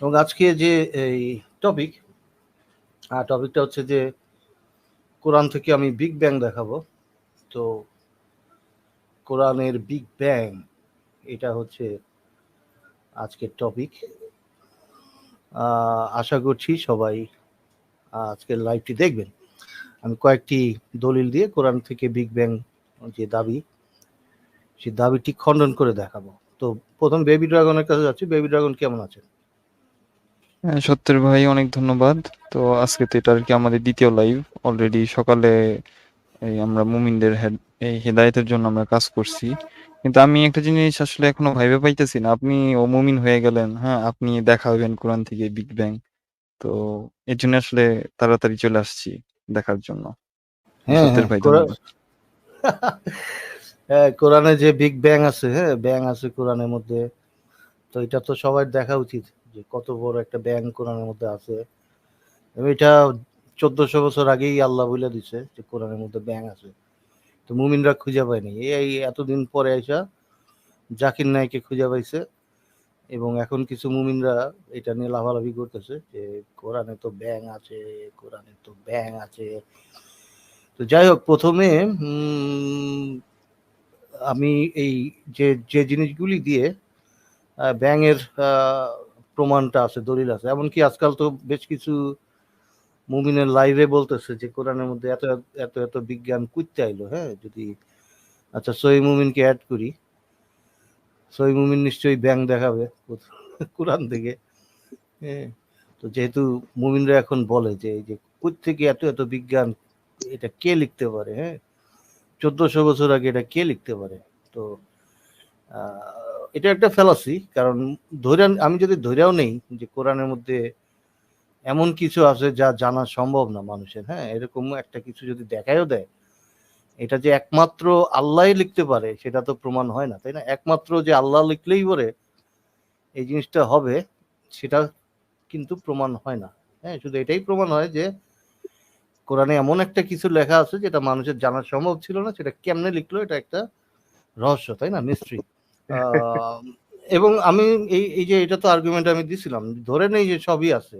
এবং আজকে যে এই টপিক টপিকটা হচ্ছে যে কোরআন থেকে আমি বিগ ব্যাং দেখাবো। তো কোরআনের বিগ ব্যাং এটা হচ্ছে আজকের টপিক আশা করছি সবাই আজকের লাইভটি দেখবেন। আমি কয়েকটি দলিল দিয়ে কোরআন থেকে বিগ ব্যাং যে দাবি, সেই দাবিটি খণ্ডন করে দেখাবো। তো প্রথম বেবি ড্রাগনের কাছে যাচ্ছি। বেবি ড্রাগন কেমন আছেন? সত্যের ভাই অনেক ধন্যবাদ। তো আজকে তো এটা আর কি আমাদের দ্বিতীয় লাইভ অলরেডি সকালে এই আমরা মুমিনদের এই হেদায়েতের জন্য আমরা কাজ করছি। কিন্তু আমি একটা জিনিস আসলে এখনও ভাইবে পাইতেছি না। আপনি ও মুমিন হয়ে গেলেন হ্যাঁ আপনি দেখা হবেন কোরআন থেকে বিগ ব্যাং তো এর জন্য আসলে তাড়াতাড়ি চলে আসছি দেখার জন্য। হ্যাঁ সত্যের ভাই ধন্যবাদ। হ্যাঁ কোরআনে যে বিগ ব্যাং আছে হ্যাঁ ব্যাং আছে কোরআনের মধ্যে। তো এটা তো সবার দেখা উচিত। যে কত বড় একটা ব্যাংক কোরআনের মধ্যে আছে। এটা চোদ্দশো বছর আগেই আল্লাহ বলে দিছে যে কোরআনের মধ্যে ব্যাং আছে। তো মুমিনরা খুঁজে পায়নি এই এতদিন পরে আইসা জাকির নাইকে খুঁজে পাইছে এবং এখন কিছু মুমিনরা এটা নিয়ে লাভালাভি করতেছে যে কোরআনে তো ব্যাং আছে কোরআনে তো ব্যাং আছে। তো যাই হোক প্রথমে আমি এই যে যে জিনিসগুলি দিয়ে আহ, প্রমাণটা আছে দলিল আছে। এমনকি আজকাল তো বেশ কিছু মুমিনের লাইভে বলতেছে যে কোরআনের মধ্যে এত এত এত বিজ্ঞান কুইতে আইলো হ্যাঁ? যদি আচ্ছা সই মুমিনকে অ্যাড করি। সই মুমিন নিশ্চয়ই ব্যাং দেখাবে কোরআন থেকে হ্যাঁ? তো যেহেতু মুমিনরা এখন বলে যে এই যে কোথ থেকে এত এত বিজ্ঞান এটা কে লিখতে পারে হ্যাঁ? চোদ্দশো বছর আগে এটা কে লিখতে পারে? তো আহ, এটা একটা ফেলাসি কারণ ধরে আমি যদি ধরেও নেই যে কোরআনের মধ্যে এমন কিছু আছে যা জানা সম্ভব না মানুষের হ্যাঁ? এরকম একটা কিছু যদি দেখায়ও দেয়, এটা যে একমাত্র আল্লাহ লিখতে পারে, সেটা তো প্রমাণ হয় না, তাই না? একমাত্র যে আল্লাহ লিখলেই পরে এই জিনিসটা হবে, সেটা কিন্তু প্রমাণ হয় না হ্যাঁ? শুধু এটাই প্রমাণ হয় যে কোরআনে এমন একটা কিছু লেখা আছে যেটা মানুষের জানা সম্ভব ছিল না, সেটা কেমনে লিখলো, এটা একটা রহস্য, তাই না? মিস্ট্রি এবং আমি এই এই যে এটা তো আর্গুমেন্ট আমি দিছিলাম ধরে নেই যে সবই আছে।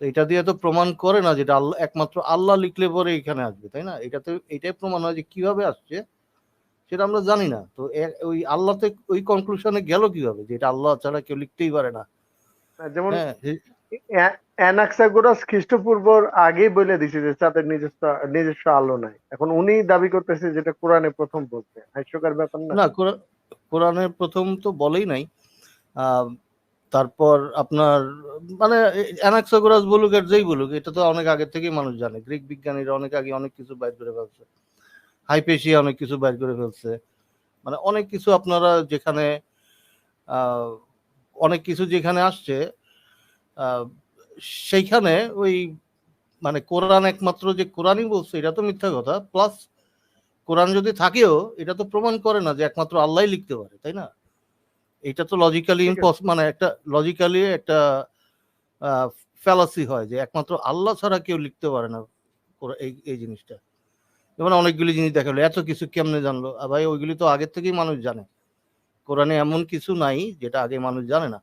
তো এটা দিয়ে তো প্রমাণ করে না যেটা আল্লাহ একমাত্র আল্লাহ লিখলে পরে এখানে আসবে তাই না? এটা তো এটাই প্রমাণ হয় যে কীভাবে আসছে সেটা আমরা জানি না। তো ওই আল্লাহতে ওই কনক্লুশনে গেল কীভাবে? যে এটা আল্লাহ ছাড়া কেউ লিখতেই পারে না। যেমন হ্যাঁ অ্যানাক্সাগোরাস খ্রিস্টপূর্বর আগেই বলে দিছে যে তাদের নিজস্ব নিজস্ব আলো নাই। এখন উনি দাবি করতেছে যেটা কোরআনে প্রথম বলছে। হাস্যকর ব্যাপার না। না কোরআ- কোরআনের প্রথম তো বলেই নাই। তারপর আপনার মানে অ্যানাক্সাগোরাস বলুক আর যেই বলুক, এটা তো অনেক আগে থেকেই মানুষ জানে। গ্রিক বিজ্ঞানীরা অনেক আগে অনেক কিছু বাইর করে ফেলছে। হাইপেশিয়া অনেক কিছু বাইর করে ফেলছে। মানে অনেক কিছু আপনারা যেখানে অনেক কিছু যেখানে আসছে সেইখানে ওই মানে কোরআন একমাত্র যে কোরআনই বলছে, এটা তো মিথ্যা কথা। প্লাস কোরআন যদি থাকেও এটা তো প্রমাণ করে না যে একমাত্র আল্লাহই লিখতে পারে তাই না? এটা তো লজিক্যালি ইম্পস মানে একটা লজিক্যালি একটা ফ্যালাসি হয় যে একমাত্র আল্লাহ ছাড়া কেউ লিখতে পারে না এই এই জিনিসটা। যেমন অনেকগুলি জিনিস দেখাল এত কিছু কেমনে জানলো? আর ভাই ওইগুলি তো আগের থেকেই মানুষ জানে। কোরআনে এমন কিছু নাই যেটা আগে মানুষ জানে না।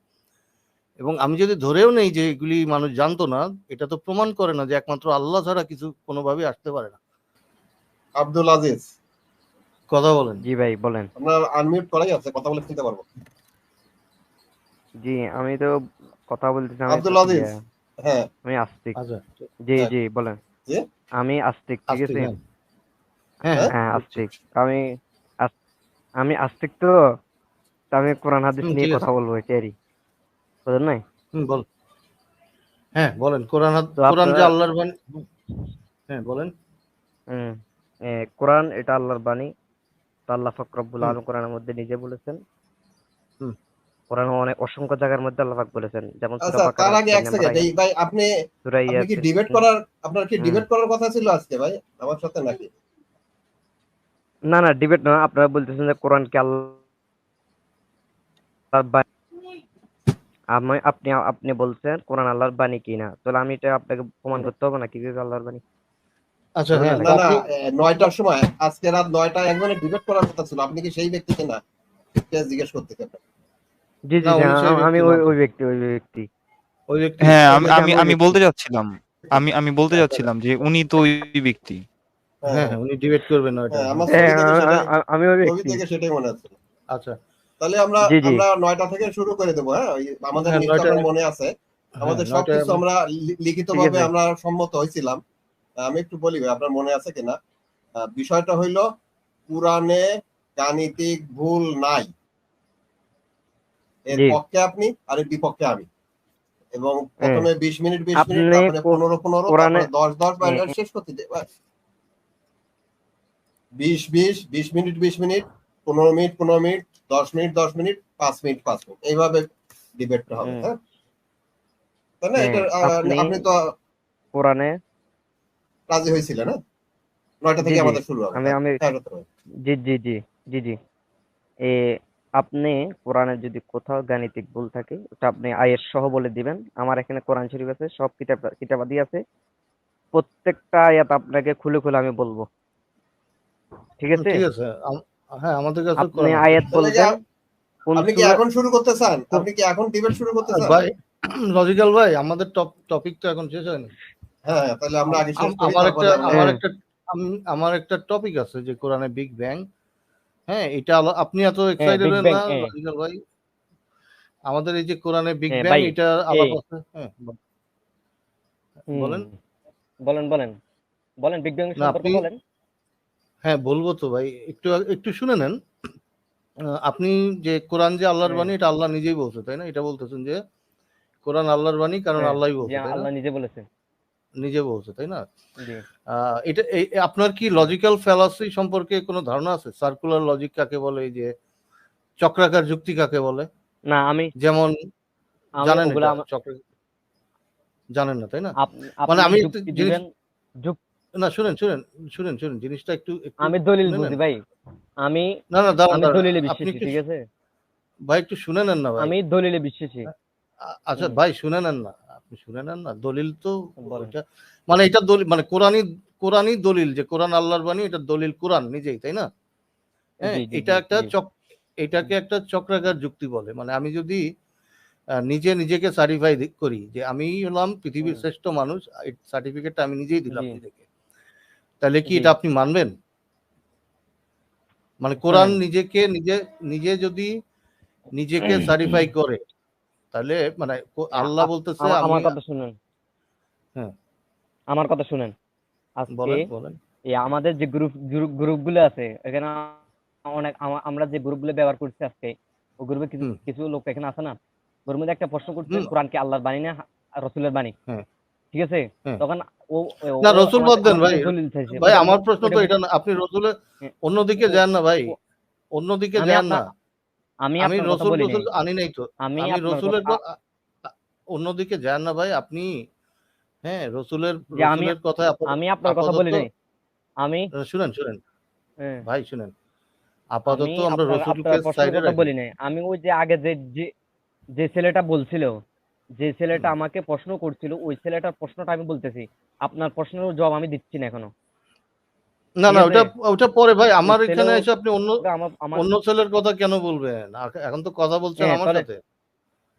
এবং আমি যদি ধরেও নেই যে এগুলি মানুষ জানতো না এটা তো প্রমাণ করে না যে একমাত্র আল্লাহ ছাড়া কিছু কোনোভাবে আসতে পারে না। আব্দুল আজিজ। কথা বলেন। জি ভাই বলেন। আপনার আনমিউট করাই আছে কথা বলে শুনতে পারব। জি আমি তো কথা বলতেছি আমি আব্দুল তো আজিজ। হ্যাঁ। আমি আস্তিক। আচ্ছা। জি হ্যাঁ। জি বলেন। আমি আস্তিক ঠিক আছে? হ্যাঁ। হ্যাঁ। হ্যাঁ আস্তিক। আমি আমি আস্তিক তো আমি কোরআন হাদিস নিয়ে কথা বলব এটাই বুঝলেন নাই? বল। হ্যাঁ বলেন। কোরআন কোরআন যে আল্লাহর বাণী হ্যাঁ বলেন। হুম। কোরআন এটা আল্লাহর বাণী। তো আল্লাহ ফকরবুল আলম কোরআনের মধ্যে নিজে বলেছেন। কোরআন অনেক অসংখ্য জায়গার মধ্যে আল্লাহ পাক বলেছেন। যেমন আচ্ছা তার আগে এক সেকেন্ড এই ভাই আপনি আপনি কি ডিবেট করার আপনার কি ডিবেট করার কথা ছিল আজকে ভাই? আমার সাথে নাকি? না না ডিবেট না আপনারা বলতেছেন যে কোরআন কি আল্লাহর বাণী আমি আপনি আপনি বলছেন কোরআন আল্লাহর বাণী কিনা। তাহলে আমি এটা আপনাকে প্রমাণ করতে হবে না কীভাবে আল্লাহর বাণী আচ্ছা হ্যাঁ না না নয়টার সময় আজকে রাত নয়টায় একজনের ডিবেট করার কথা ছিল। আপনি কি সেই ব্যক্তি কিনা? জিজ্ঞেস করতে চাই জি জি আমি ওই ওই ব্যক্তি ওই ব্যক্তি। ওই ব্যক্তি হ্যাঁ আমি আমি আমি আমি। বলতে যাচ্ছিলাম। আমি আমি বলতে যাচ্ছিলাম যে উনি তো ওই ব্যক্তি। হ্যাঁ হ্যাঁ উনি ডিবেট করবেন হ্যাঁ, আমার থেকে সেটাই- আ- আ- আমিও ছবি দেখছি থেকে সেটাই মনে হচ্ছে আচ্ছা। তাহলে আমরা। আমরা নয়টা থেকে শুরু করে দেবো হ্যাঁ? আমাদের মনে আছে। আমাদের সবকিছু আমরা লিখিত ভাবে আমরা সম্মত হয়েছিলাম। আমি একটু বলি আপনার মনে আছে কিনা? বিষয়টা হইল পুরাণে গাণিতিক ভুল নাই। এর পক্ষে আপনি আর এর বিপক্ষে আমি। এবং প্রথমে বিশ মিনিট বিশ আপনি মিনিট তারপরে পনেরো পনেরো কোরআনে- তারপরে দশ দশ বা শেষ করতে দে বাস। বিশ বিশ বিশ মিনিট বিশ মিনিট পনেরো মিনিট পনেরো মিনিট দশ মিনিট দশ মিনিট পাঁচ মিনিট পাঁচ মিনিট। এইভাবে ডিবেটটা হবে। হ্যাঁ। তাই না? হ্যাঁ, এটা আপনি- আপনি তো কোরআনে রাজি হয়েছিলেন হ্যাঁ নয়টা থেকে আমাদের শুরু হবে। আমি। জি জি জি জি জি। এ আপনি কোরআনে যদি কোথাও গাণিতিক ভুল থাকে ওটা আপনি আয়ের সহ বলে দিবেন। আমার এখানে কোরআন শরীফ আছে সব কিতাব কিতাবাদি আছে। প্রত্যেকটা আয়াত আপনাকে খুলে খুলে আমি বলব। ঠিক আছে? ঠিক আছে। হ্যাঁ আমাদের কাছে আপনি। আয়াত বলবেন আপনি কি এখন শুরু করতে চান? আপনি কি এখন ডিবেট শুরু করতে চান? ভাই লজিক্যাল ভাই আমাদের টপিক তো এখন শেষ হয়নি। হ্যাঁ তাহলে আমরা আগে শেষ করি আমার একটা আমার হ্যাঁ। একটা আমার একটা টপিক আছে যে কোরআনে বিগ ব্যাং হ্যাঁ এটা আপনি এত এক্সাইটেড Big না হ্যাঁ। ভাই? আমাদের এই যে কোরআনে বিগ হ্যাঁ, ব্যাং এটা আছে। হ্যাঁ বলেন। বলেন বলেন। বলেন বিগ ব্যাং সম্পর্কে আপনি- বলেন। হ্যাঁ বলব তো ভাই একটু একটু শুনে নেন। আপনি যে কোরআন যে আল্লাহর হ্যাঁ। বাণী এটা আল্লাহ নিজেই বলছে তাই না? এটা বলতেছেন যে কোরআন আল্লাহর বাণী কারণ হ্যাঁ, আল্লাহই বলছে আল্লাহ নিজে বলেছেন। নিজে বলছে তাই না? এটা আপনার কি লজিক্যাল ফ্যালাসি সম্পর্কে কোনো ধারণা আছে? সার্কুলার লজিক কাকে বলে? এই যে চক্রাকার যুক্তি কাকে বলে? না আমি যেমন জানেন জানেন না তাই না? মানে আমি না শুনেন শুনেন শুনেন শুনেন জিনিসটা একটু আমি দলিল বুঝি ভাই। আমি না না দাঁড়ান আমি দলিলে বিশ্বাসী ঠিক আছে? ভাই একটু শুনে নেন না ভাই। আমি দলিলে বিশ্বাসী। আচ্ছা ভাই শুনে নেন না। আপনি শুনে নেন না। দলিল তো মানে এটা দলিল মানে কোরআনই কোরআনই দলিল যে কোরআন আল্লাহর বাণী এটা দলিল কোরআন নিজেই তাই না? হ্যাঁ এটা একটা চক এটাকে একটা চক্রাকার যুক্তি বলে। মানে আমি যদি নিজে নিজেকে সার্টিফাই করি যে আমি হলাম পৃথিবীর শ্রেষ্ঠ মানুষ সার্টিফিকেটটা আমি নিজেই দিলাম নিজেকে। তাহলে কি এটা আপনি মানবেন? মানে কোরআন নিজেকে নিজে নিজে যদি নিজেকে। সার্টিফাই করে তাহলে মানে আল্লাহ বলতেছে আমার কথা শুনেন হ্যাঁ। আমার কথা শুনেন আজকে বলেন বলেন এই আমাদের যে গ্রুপ গ্রুপগুলো আছে এখানে অনেক আমরা যে গ্রুপগুলো ব্যবহার করছি আজকে ওই গ্রুপে কিছু কিছু লোক এখানে আছে না ওর মধ্যে একটা প্রশ্ন করছে। কোরআন কি আল্লাহর বাণী না রসুলের বাণী হ্যাঁ। ঠিক আছে হ্যাঁ। তখন ও ও- না, ও রসুল বাদ দেন ভাই। ভাই আমার প্রশ্ন তো এটা না আপনি রসুলে হ্যাঁ। অন্যদিকে ও- যান না ভাই ও- অন্যদিকে যান না আমি আমি রসুল রসুল আনি নাই তো। আমি রসুলের অন্যদিকে যান না ভাই আপনি হ্যাঁ রসুলের রসুলের কথা আমি আপনার কথা বলি নাই আমি শুনেন শুনেন। হ্যাঁ, ভাই শুনেন। আপাতত আমরা রসুলকে সাইডে বলি নাই আমি ওই যে আগে যে যে যে ছেলেটা বলছিল যে ছেলেটা আমাকে প্রশ্ন করছিল ওই ছেলেটার প্রশ্নটা আমি বলতেছি। আপনার প্রশ্নের জবাব আমি দিচ্ছি না এখনও। না না ওটা ওটা পরে ভাই আমার এখানে এসে আপনি অন্য অন্য ছেলের কথা কেন বলবেন? এখন তো কথা বলছেন হ্যাঁ, আমার সাথে।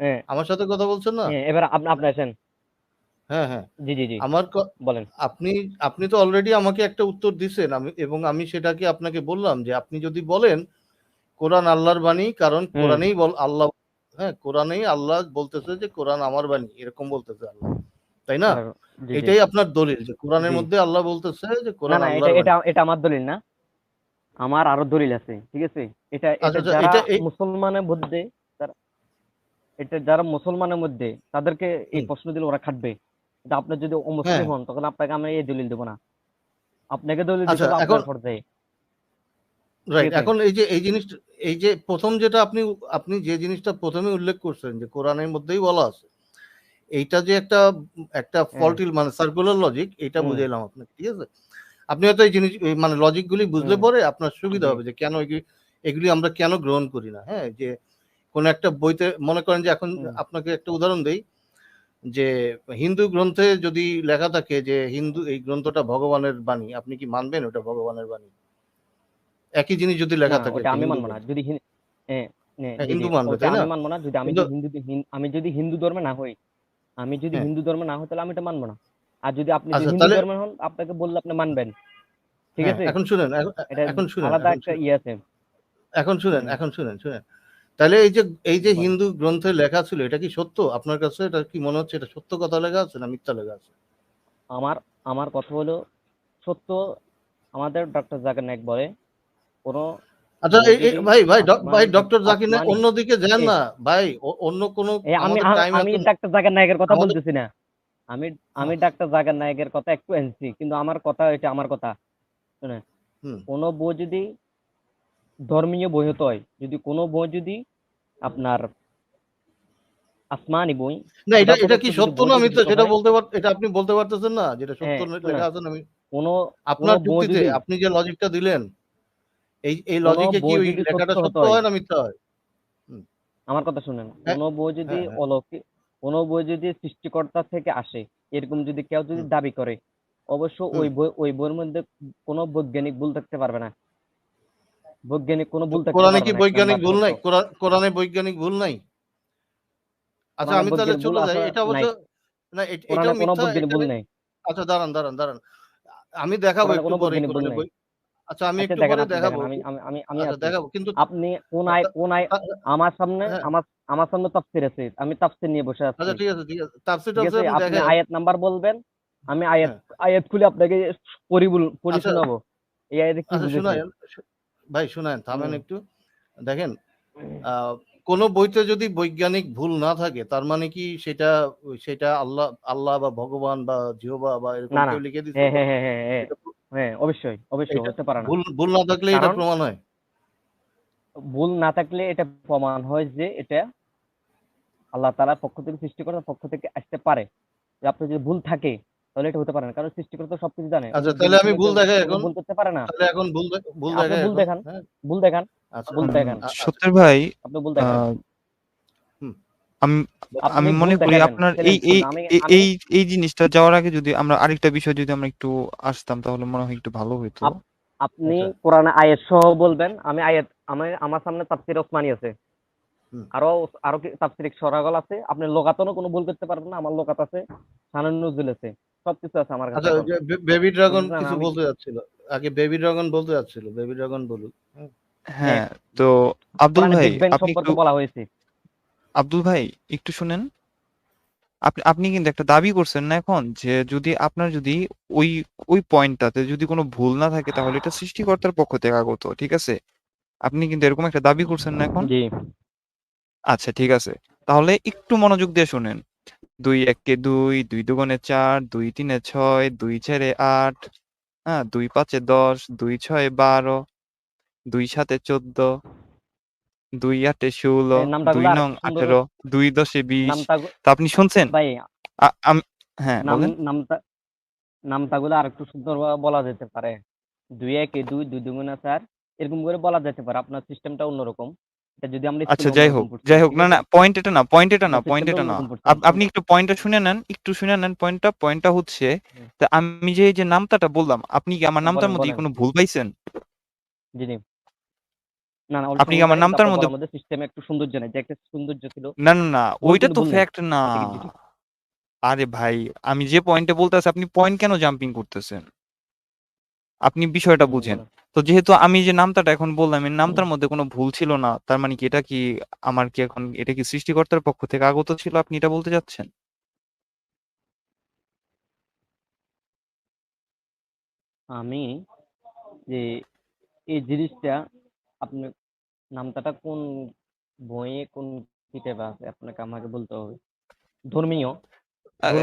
হ্যাঁ। আমার সাথে কথা বলছেন না? হ্যাঁ, এবার আপনি আপনি আসেন। হ্যাঁ হ্যাঁ। জি জি জি। আমার বলেন। আপনি আপনি তো অলরেডি আমাকে একটা উত্তর দিছেন। আমি এবং আমি সেটাকে আপনাকে বললাম যে আপনি যদি বলেন কোরআন আল্লাহর বাণী কারণ। কোরআনেই বল আল্লাহ হ্যাঁ কোরআনেই আল্লাহ বলতেছে যে কোরআন আমার বাণী এরকম বলতেছে আল্লাহ। তাই না। এটাই আপনার দলিল যে কোরআনের মধ্যে আল্লাহ বলতেছে যে কোরআন না এটা এটা আমার দলিল না। আমার আরও দলিল আছে ঠিক আছে? এটা এটা আচ্ছা, আচ্ছা, এটা মুসলমানের মধ্যে এটা যারা মুসলমানের মধ্যে তাদেরকে এই প্রশ্ন দিলে ওরা খাটবে। কিন্তু আপনি যদি অমুসলিম হ্যাঁ। হন তখন আপনাকে আমি এই দলিল দেবো না। আপনাকে দলিল দিতে আচ্ছা, আপনার পর্যায়ে রাইট এখন এই যে এই জিনিসটা এই যে প্রথম যেটা আপনি আপনি যে জিনিসটা প্রথমে উল্লেখ করছেন যে কোরআনের মধ্যেই বলা আছে এইটা যে একটা একটা ফল্টিল মানে সার্কুলার লজিক এটা বুঝাইলাম আপনাকে ঠিক আছে? আপনি হয়তো এই জিনিস মানে লজিক গুলি বুঝলে পরে আপনার সুবিধা হবে যে কেন এগুলি আমরা কেন গ্রহণ করি না হ্যাঁ? যে কোন একটা বইতে মনে করেন যে এখন আপনাকে একটা উদাহরণ দেই যে হিন্দু গ্রন্থে যদি লেখা থাকে যে হিন্দু এই গ্রন্থটা ভগবানের বাণী আপনি কি মানবেন ওটা ভগবানের বাণী? একই জিনিস যদি লেখা থাকে আমি মানবো না যদি হ্যাঁ, হ্যাঁ, হ্যাঁ, হিন্দু মানবে, তাই না? আমি মানবো না যদি আমি হিন্দু আমি যদি হিন্দু ধর্মে না হই আমি যদি হ্যাঁ। হিন্দু ধর্ম না হই তাহলে আমি এটা মানবো না। আর যদি আপনি আচ্ছা, হিন্দু ধর্মের হন আপনাকে বললে আপনি মানবেন। ঠিক হ্যাঁ, আছে? এখন শুনেন এখন- এখন শুনেন আলাদা একটা। ইয়ে আছে। এখন শুনেন এখন শুনেন শুনেন। তাহলে এই যে এই যে হিন্দু গ্রন্থে লেখা ছিল এটা কি সত্য? আপনার কাছে এটা কি মনে হচ্ছে এটা সত্য কথা লেখা আছে না মিথ্যা লেখা আছে? আমার আমার কথা হলো সত্য আমাদের ডক্টর জাকির নায়ক বলে কোনো আচ্ছা এই- এই- যদি ভাই ভাই ভাই ডক্টর জাকির নায়ক অন্যদিকে যান না ভাই অন্য কোনো আমি আমাদের আ- টাইম আমি ডাক্তার জাকির নায়কের কথা বলতেছি না আমি আমি ডাক্তার জাকির নায়কের কথা একটু আনছি কিন্তু আমার কথা এটা আমার কথা শুনে হুম। বই যদি ধর্মীয় বই হতে হয় যদি কোনো বই যদি আপনার আসমানি বই না এটা এটা কি সত্য না বই মিথ্যা যদি সেটা বলতে পার এটা আপনি বলতে পারতেছেন না যেটা সত্য হ্যাঁ, না- শোনেন। লেখা আছে না আমি কোনো আপনার বই যুক্তিতে আপনি যে লজিকটা দিলেন এই এই লজিকে কি ওই লেখাটা সত্য হয়, না মিথ্যা হয়? আমার কথা শুনেন হ্যাঁ, কোনো বই যদি হ্যাঁ, হ্যাঁ। অলৌকিক কোনো বই যদি সৃষ্টিকর্তা থেকে আসে এরকম যদি কেউ যদি দাবি করে অবশ্য ওই বই ওই বইয়ের মধ্যে কোনো বৈজ্ঞানিক ভুল থাকতে পারবে না। বৈজ্ঞানিক কোনো ভুল থাকতে কোরআনে কি বৈজ্ঞানিক ভুল নাই? কোরআনে বৈজ্ঞানিক ভুল নাই? আচ্ছা আমি তাহলে চলে যাই এটা অবশ্য না এ- কোরআনে এটাও কোনো মিথ্যা বৈজ্ঞানিক ভুল নেই। আচ্ছা দাঁড়ান দাঁড়ান দাঁড়ান। আমি দেখাবো একটু কোনো পরে আচ্ছা আমি আচ্ছা একটু পরে দেখাবো আমি আমি আমি আচ্ছা। দেখাবো কিন্তু আপনি কোন আয় কোন আয় আমার সামনে হ্যাঁ। আমার আমার সামনে তাফসির আছে আমি তাফসির নিয়ে বসে আছি আচ্ছা ঠিক আছে ঠিক আছে তাফসির আপনি আয়াত নাম্বার বলবেন আমি আয়াত হ্যাঁ। আয়াত খুলে আপনাকে পড়ি পড়ি আচ্ছা। শোনাবো এই আয়াতে কি আচ্ছা বুঝেছে ভাই শুনায়েন থামেন একটু দেখেন আহ, কোন বইতে যদি বৈজ্ঞানিক ভুল না থাকে তার মানে কি সেটা সেটা আল্লাহ আল্লাহ বা ভগবান বা জিহবা বা এরকম লিখে দিচ্ছে হ্যাঁ অবশ্যই অবশ্যই হতে পারে না ভুল ভুল না থাকলে এটা কারণ- প্রমাণ হয় ভুল না থাকলে এটা প্রমাণ হয় যে এটা আল্লাহ তাআলার পক্ষ থেকে সৃষ্টিকর্তার পক্ষ থেকে আসতে পারে যে আপনার যদি ভুল থাকে তাহলে এটা হতে পারে না কারণ সৃষ্টিকর্তা সবকিছু জানে আচ্ছা, ভুল তাহলে আমি ভুল দেখাই এখন? ভুল করতে পারে না তাহলে এখন ভুল ভুল আপনি দেখায় ভুল দেখান। হ্যাঁ? ভুল দেখান আচ্ছা ভুল দেখান সত্যের ভাই আপনি ভুল দেখান। আমি আপনি আমি ভুল মনে করি আপনার এই এই এই- জিনিসটা যাওয়ার আগে যদি আমরা আরেকটা বিষয় যদি আমরা একটু আসতাম তাহলে মনে হয় একটু ভালো হতো আপনি আচ্ছা। কোরআনে আয়াত সহ বলবেন আমি আয়াত আমার আমার সামনে তাফসির ওসমানী আছে। আরও আরও তাফসির সরাগল আছে। আপনি লোকাতনও কোনো ভুল করতে পারবেন না আমার লোকাত আছে সানান নজরুল আছে সবকিছু আছে আমার কাছে। আচ্ছা বেবি ড্রাগন কিছু বলতে যাচ্ছিল আগে বেবি ড্রাগন বলতে যাচ্ছিল বেবি ড্রাগন বলুন হ্যাঁ তো আব্দুল ভাই আপনি সম্পর্কে বলা হয়েছে। আব্দুল ভাই একটু শুনেন। আপনি আপনি কিন্তু একটা দাবি করছেন না এখন যে যদি আপনার যদি ওই ওই পয়েন্টটাতে যদি কোনো ভুল না থাকে তাহলে এটা সৃষ্টিকর্তার পক্ষ থেকে আগত ঠিক আছে? আপনি কিন্তু এরকম একটা দাবি করছেন না এখন? জি। আচ্ছা ঠিক আছে। তাহলে একটু মনোযোগ দিয়ে শুনেন। দুই একে দুই দুই দুগুণে চার দুই তিনে ছয় দুই চারে আট হ্যাঁ দুই পাঁচে দশ দুই ছয় বারো দুই সাতে চোদ্দ দুই আটে ষোলো দুই নং আঠেরো দুই দশে বিশ। তা আপনি শুনছেন? ভাই হ্যাঁ নামটা নামটাগুলো আর একটু সুন্দরভাবে বলা যেতে পারে। দুই একে দুই দুই দুগুণে চার এরকম করে বলা যেতে পারে। আপনার সিস্টেমটা অন্যরকম এটা যদি আমরা আচ্ছা যাই হোক যাই হোক না না পয়েন্ট এটা না পয়েন্ট এটা না পয়েন্ট এটা না। আপনি একটু পয়েন্টটা শুনে নেন একটু শুনে নেন পয়েন্টটা পয়েন্টটা হচ্ছে তা আমি যে এই যে নামটাটা বললাম আপনি কি আমার নামটার মধ্যে কোনো ভুল পাইছেন? জি জি। না না আপনি আমার নামটার মধ্যে- সিস্টেমে একটু সৌন্দর্য নেই যে একটা সৌন্দর্য ছিল না না না ওইটা তো ফ্যাক্ট না। জি। আরে ভাই আমি যে পয়েন্টে বলতেছি আপনি পয়েন্ট কেন জাম্পিং করতেছেন? আপনি বিষয়টা বুঝেন। তো যেহেতু আমি যে নামটাটা এখন বললাম এই নামটার মধ্যে কোনো ভুল ছিল না তার মানে কি এটা কি আমার কি এখন এটা কি সৃষ্টিকর্তার পক্ষ থেকে আগত ছিল? আপনি এটা বলতে চাচ্ছেন? আমি যে এই জিনিসটা আপনি নামটাটা কোন বইয়ে কোন কিতাবে আছে? আপনাকে আমাকে বলতে হবে। ধর্মীয়।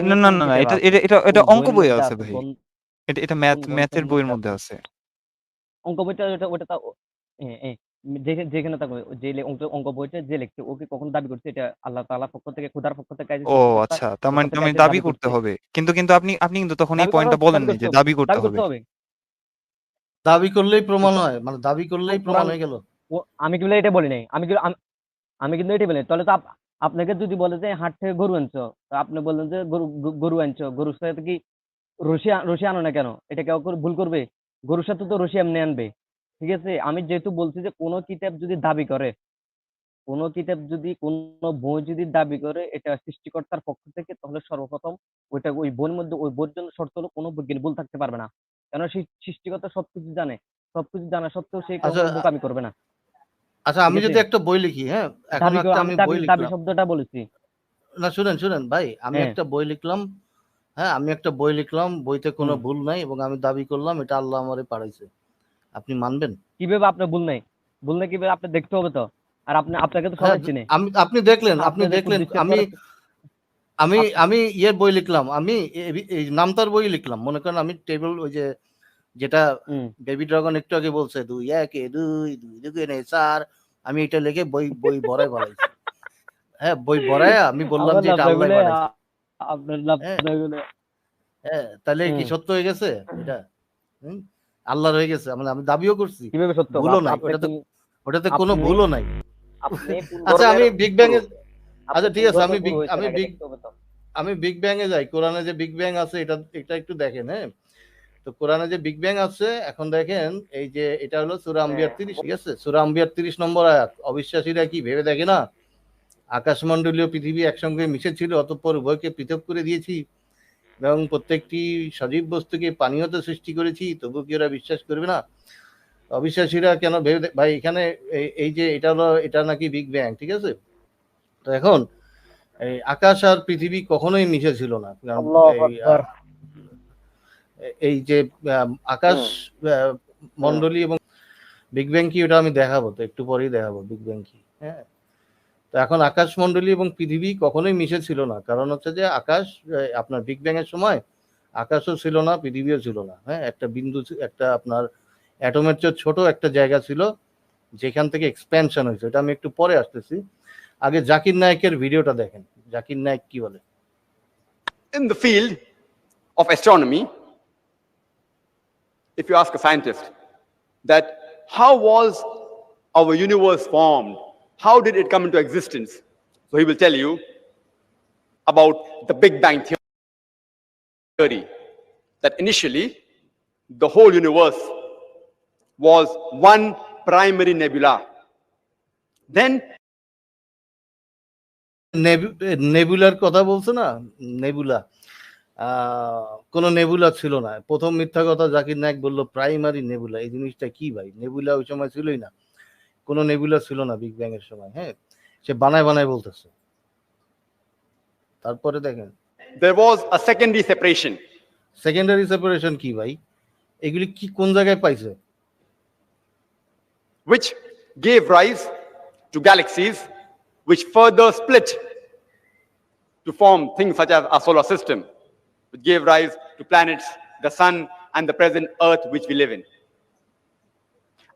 না না না না এটা এটা এটা অঙ্ক মধ্যে আছে ভাই। এটা এটা ম্যাথ ম্যাথের বইয়ের মধ্যে আছে। অঙ্ক বইটা ওটা ওটা তা যেখানে যেখানে থাকবে যে অঙ্ক অঙ্ক বইটা যে লিখছে ওকে কখনো দাবি করছে এটা আল্লাহ তাআলা পক্ষ থেকে খুদার পক্ষ থেকে ও আচ্ছা তার মানে দাবি করতে হবে। কিন্তু কিন্তু আপনি আপনি কিন্তু তখন এই পয়েন্টটা বলেন নাই যে দাবি করতে হবে। দাবি করলেই প্রমাণ হয় মানে দাবি করলেই প্রমাণ হয়ে গেল। আমি কিন্তু এটা বলি নাই আমি আমি কিন্তু এটা বলি তাহলে তো আপনাকে যদি বলে যে হাট থেকে গরু আনছো আপনি বললেন যে গরু গরু আনছো গরুর সাথে কি রশি আ- রশি আনো না কেন? এটা কেউ ভুল করবে? গরুর সাথে তো রশি এমনি আনবে। ঠিক আছে? আমি যেহেতু বলছি যে কোনো কিতাব যদি দাবি করে কোনো কিতাব যদি কোনো বই যদি দাবি করে এটা সৃষ্টিকর্তার পক্ষ থেকে তাহলে সর্বপ্রথম ওইটা ওই বইয়ের মধ্যে ওই বইয়ের জন্য শর্ত হলো কোনো বৈজ্ঞানিক ভুল থাকতে পারবে না। কেন সৃষ্টিকর্তা সবকিছু জানে। সবকিছু জানা সত্ত্বেও সে আচ্ছা, বোকামি করবে না। আচ্ছা আমি যদি একটা বই লিখি হ্যাঁ? এখন একটা আমি বই দাবি শব্দটা বলেছি। না শুনেন শুনেন ভাই আমি হ্যাঁ। একটা বই লিখলাম হ্যাঁ? আমি একটা বই লিখলাম বইতে কোনো ভুল নাই এবং আমি দাবি করলাম এটা আল্লাহ আমারে পাঠাইছে। আপনি মানবেন? কীভাবে আপনার ভুল নেই? ভুল নেই কীভাবে? আপনি দেখতে হবে তো। আর আপনি আপনাকে তো হ্যাঁ, সবাই চিনে। আমি আপনি দেখলেন আপনি দেখলেন আমি আমি আমি ইয়ের বই লিখলাম আমি নামতার বই লিখলাম। মনে করেন আমি টেবিল ওই যে যেটা বেবি ড্রাগন একটু আগে বলছে দুই একে দুই দুই দুই নেই চার আমি এটা লিখে বই বই ভরাই বানাইছি হ্যাঁ বই ভরায় আমি বললাম যে এটা আল্লাহ বানাইছে। লাফাগুলো। হ্যাঁ। তাহলে কি সত্য হয়ে গেছে? এটা? আল্লাহর হয়ে গেছে। মানে আমি দাবিও করছি। কীভাবে সত্য? ভুলও নাই, ওটাতে ওটাতে কোনো ভুলও নাই। আচ্ছা আমি বিগ ব্যাং এর আচ্ছা, ঠিক আছে, আমি আমি বিগ-। আমি বিগ ব্যাং এ যাই কোরআনে যে বিগ ব্যাং আছে এটা এটা একটু দেখেন হ্যাঁ? তো কোরআনে যে বিগ ব্যাং আছে এখন দেখেন এই যে এটা হলো সুরা আম্বিয়ার হ্যাঁ। তিরিশ ঠিক আছে? সুরা আম্বিয়ার তিরিশ নম্বর আয়াত। অবিশ্বাসীরা কি ভেবে দেখে না? আকাশমণ্ডলীয় পৃথিবী একসঙ্গে মিশে ছিল অতঃপর উভয়কে পৃথক করে দিয়েছি এবং প্রত্যেকটি সজীব বস্তুকে পানীয়তে সৃষ্টি করেছি তবু কি ওরা বিশ্বাস করবে না? অবিশ্বাসীরা কেন ভেবে ভাই এখানে এই যে এটা হলো এটা নাকি বিগ ব্যাং ঠিক আছে? তো এখন এই আকাশ আর পৃথিবী কখনোই মিশে ছিল না এই, যে আকাশ আহ, মণ্ডলী এবং বিগ ব্যাং কি ওটা আমি দেখাবো তো একটু পরেই দেখাবো বিগ ব্যাং কি হ্যাঁ। তো এখন আকাশ মণ্ডলী এবং পৃথিবী কখনোই মিশে ছিল না কারণ হচ্ছে যে আকাশ আপনার বিগ ব্যাং এর সময় আকাশও ছিল না পৃথিবীও ছিল না হ্যাঁ। একটা বিন্দু একটা আপনার অ্যাটমের চেয়ে ছোট একটা জায়গা ছিল যেখান থেকে এক্সপ্যানশন হয়েছে এটা আমি একটু পরে আসতেছি। আগে জাকির নায়কের ভিডিওটা দেখেন জাকির নায়ক কি বলে in the field of astronomy, if you ask a scientist that how was our universe formed? How did it come into existence? So he will tell you about the Big Bang theory, that initially the whole universe was one primary nebula. Then নেবু- নেবুলার কথা বলছে না? Nebula. কোনো nebula ছিল না। প্রথম মিথ্যা কথা জাকির নায়ক বলল প্রাইমারি নেবুলা এই জিনিসটা কি ভাই? নেবুলা ওই সময় ছিলই না। কোনো নেবুলা ছিল না বিগ ব্যাং এর সময় হ্যাঁ? সে বানায় বানায় বলতেছে। তারপরে দেখেন। There was a secondary separation. Secondary separation কি ভাই? এগুলি কি কোন জায়গায় পাইছে? Which gave rise to galaxies, which further split to form things such as our solar system, which gave rise to planets, the sun, and the present earth which we live in.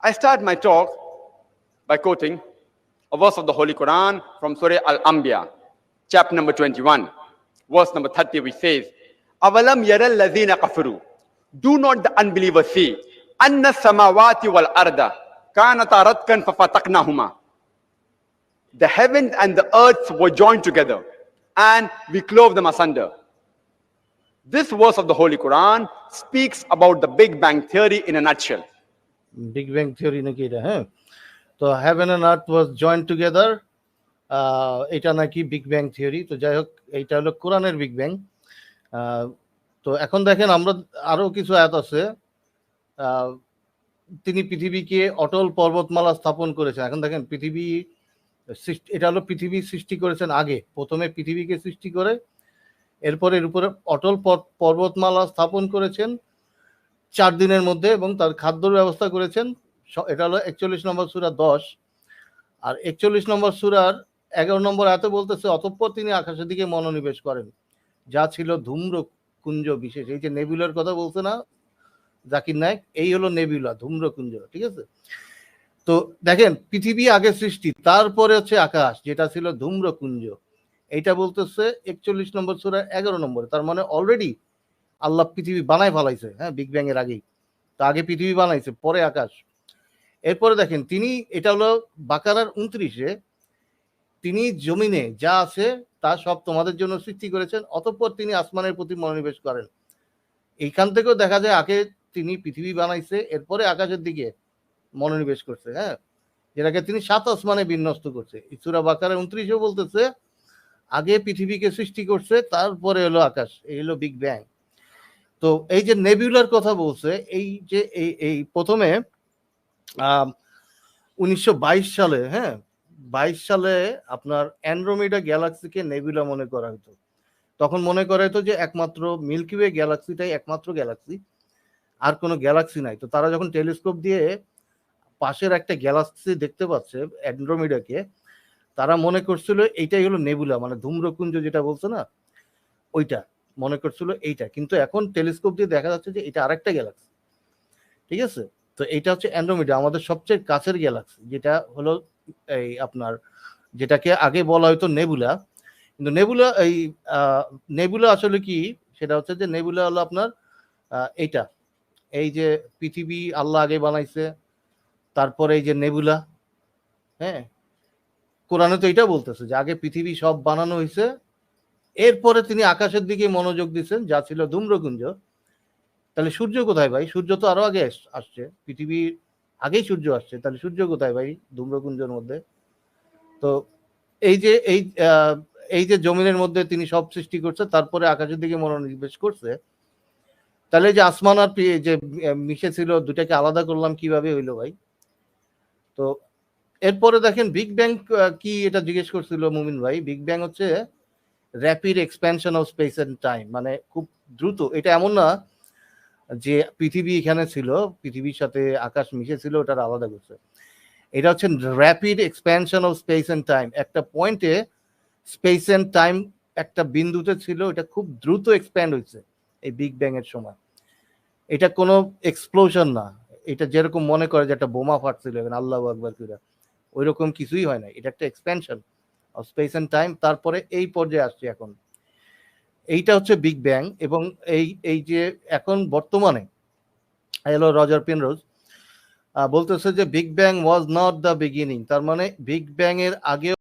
I start my talk by quoting a verse of the Holy Quran from Surah Al Anbiya, chapter number 21, verse number 30, which says, Avalam yaral lazina kafaru. Do not the unbelievers see, anna samawati wal arda kanata ratkan fafataknahuma. The heavens and the earth were joined together, and we clove them asunder. This verse of the Holy Quran speaks about the Big Bang Theory in a nutshell. Big bang theory নাকি এটা হ্যাঁ তো heaven and earth was joint together এটা নাকি big bang theory তো যাই হোক এইটা হলো কোরআনের বিগ ব্যাং তো এখন দেখেন আমরা আরও কিছু আয়াত আছে তিনি পৃথিবীকে অটল পর্বতমালা স্থাপন করেছেন এখন দেখেন পৃথিবী এটা হলো পৃথিবী সৃষ্টি করেছেন আগে। প্রথমে পৃথিবীকে সৃষ্টি করে, এরপর এর উপরে অটল পর- পর্বতমালা স্থাপন করেছেন চার দিনের মধ্যে এবং তার খাদ্যর ব্যবস্থা করেছেন এটা হলো একচল্লিশ নম্বর সুরা দশ। আর একচল্লিশ নম্বর সুরার এগারো নম্বর এত বলতেছে, অতঃপর তিনি আকাশের দিকে মনোনিবেশ করেন। যা ছিল ধূম্র কুঞ্জ বিশেষ। এই যে নেবুলার কথা বলছে না, জাকির নায়ক, এই হলো নেবুলা ধূম্রকুঞ্জ ঠিক আছে? তো দেখেন, পৃথিবী আগে সৃষ্টি, তারপরে হচ্ছে আকাশ, যেটা ছিল ধূম্রকুঞ্জ। এইটা বলতেছে একচল্লিশ নম্বর সুরার এগারো নম্বরে। তার মানে অলরেডি আল্লাহ পৃথিবী বানায় ফেলাইছে হ্যাঁ বিগ ব্যাং এর আগেই। তো আগে পৃথিবী বানাইছে, পরে আকাশ। এরপরে দেখেন, তিনি, এটা হলো বাকারার উনত্রিশে, তিনি জমিনে যা আছে তা সব তোমাদের জন্য সৃষ্টি করেছেন, অতঃপর তিনি আসমানের প্রতি মনোনিবেশ করেন। এইখান থেকেও দেখা যায়, আগে তিনি পৃথিবী বানাইছে, এরপরে আকাশের দিকে। মনোনিবেশ করছে হ্যাঁ? যেটাকে তিনি সাত আসমানে বিন্যস্ত করছে। ইসুরা বাকারে উনত্রিশে বলতেছে, আগে পৃথিবীকে সৃষ্টি করছে, তারপরে হলো আকাশ, এই হলো বিগ ব্যাং তো এই যে নেবিউলার কথা বলছে, এই যে এই এই প্রথমে উনিশশো বাইশ সালে হ্যাঁ? বাইশ সালে আপনার অ্যান্ড্রোমিডা গ্যালাক্সিকে নেবিউলা মনে করা হতো। তখন মনে করা হতো যে একমাত্র মিল্কি ওয়ে গ্যালাক্সিটাই একমাত্র গ্যালাক্সি, আর কোনো গ্যালাক্সি নাই। তো তারা যখন টেলিস্কোপ দিয়ে পাশের একটা গ্যালাক্সি দেখতে পাচ্ছে, অ্যান্ড্রোমিডাকে, তারা মনে করছিল এইটাই হলো নেবুলা মানে ধূম্রকুঞ্জ যেটা বলছে না, ওইটা মনে করছিল এইটা। কিন্তু এখন টেলিস্কোপ দিয়ে দেখা যাচ্ছে যে এটা আরেকটা গ্যালাক্সি। ঠিক আছে? তো এইটা হচ্ছে অ্যান্ড্রোমিডা, আমাদের সবচেয়ে কাছের গ্যালাক্সি, যেটা হলো এই আপনার, যেটাকে আগে বলা হতো নেবুলা। কিন্তু নেবুলা এই নেবুলা আসলে কি? সেটা হচ্ছে যে নেবুলা হলো আপনার এইটা, এই যে পৃথিবী আল্লাহ আগে বানাইছে তারপরে এই যে নেবুলা হ্যাঁ? কোরআনে তো এটা বলতেছে যে আগে পৃথিবী সব বানানো হয়েছে, এরপরে তিনি আকাশের দিকে মনোযোগ দিচ্ছেন যা ছিল ধূম্রকুঞ্জ। তাহলে সূর্য কোথায় ভাই? সূর্য তো আরও আগে আস- আসছে। পৃথিবীর আগেই সূর্য আসছে, তাহলে সূর্য কোথায় ভাই ধূম্রকুঞ্জের মধ্যে? তো এই যে, এই এই যে জমিনের মধ্যে তিনি সব সৃষ্টি করছে, তারপরে আকাশের দিকে মনোনিবেশ করছে, তাহলে যে আসমান আর যে মিশে ছিল দুটাকে আলাদা করলাম কীভাবে হইল ভাই? তো এরপরে দেখেন বিগ ব্যাং কি এটা জিজ্ঞেস করছিল মুমিন ভাই? বিগ ব্যাং হচ্ছে rapid expansion of space and time মানে খুব দ্রুত। এটা এমন না যে পৃথিবী এখানে ছিল, পৃথিবীর সাথে আকাশ মিশে ছিল ওটার আলাদা করছে। এটা হচ্ছে rapid expansion of space and time একটা পয়েন্টে স্পেস এন্ড টাইম একটা বিন্দুতে ছিল, এটা খুব দ্রুত এক্সপ্যান্ড হয়েছে এই বিগ ব্যাং এর সময়। এটা কোনো এক্সপ্লোশন না। এটা যেরকম মনে করে যে একটা বোমা ফাটছিল এখানে আল্লাহ আকবর কিরা ওই রকম কিছুই হয় না। এটা একটা expansion of space and time তারপরে এই পর্যায়ে আসছে এখন। এইটা হচ্ছে বিগ ব্যাং এবং এই এই যে এখন বর্তমানে হ্যালো রজার পেনরোজ বলতেছে যে big bang was not the beginning তার মানে বিগ ব্যাং এর আগে